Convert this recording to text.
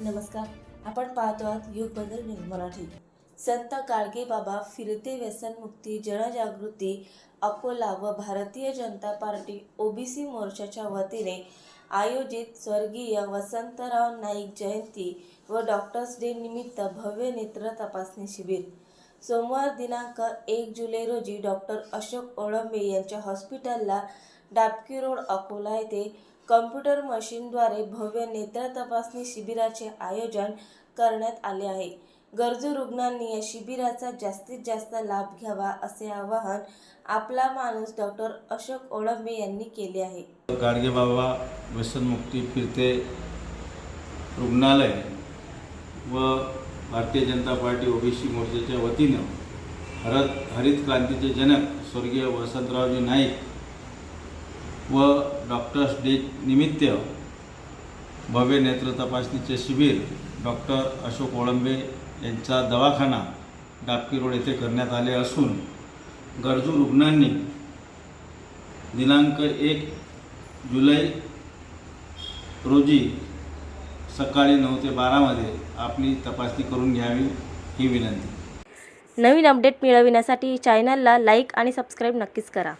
नमस्कार. आपण पाहतो आहात युग बदल न्यूज मराठी. संत काळगे बाबा फिरते व्यसनमुक्ती जनजागृती अकोला व भारतीय जनता पार्टी ओबीसी मोर्चाच्या वतीने आयोजित स्वर्गीय वसंतराव नाईक जयंती व डॉक्टर्स डे निमित्त भव्य नेत्र तपासणी शिबिर. सोमवार दिनांक एक जुलै रोजी डॉक्टर अशोक ओळंबे यांच्या हॉस्पिटलला डाबकी रोड अकोला येथे कम्प्युटर मशीनद्वारे भव्य नेत्र तपासणी शिबिराचे आयोजन करण्यात आले आहे. गरजू रुग्णांनी या शिबिराचा जास्तीत जास्त लाभ घ्यावा असे आवाहन आपला माणूस डॉक्टर अशोक ओळंबे यांनी केले आहे. गाडगे बाबा व्यसनमुक्ती फिरते रुग्णालय व भारतीय जनता पार्टी ओबीसी मोर्चाच्या वतीनं हरत हरित क्रांतीचे जनक स्वर्गीय वसंतरावजी नाईक व डॉक्टर्स डे निमित्त भव्य नेत्र तपासणीचे शिबिर डॉक्टर अशोक ओळंबे यांचा दवाखाना डाबकी रोड येथे करण्यात आले असून गरजू रुग्णांनी दिनांक एक जुलै रोजी सकाळी नऊ ते बारामध्ये आपली तपासणी करून घ्यावी ही विनंती. नवीन अपडेट मिळविण्यासाठी चॅनलला लाईक आणि सबस्क्राईब नक्कीच करा.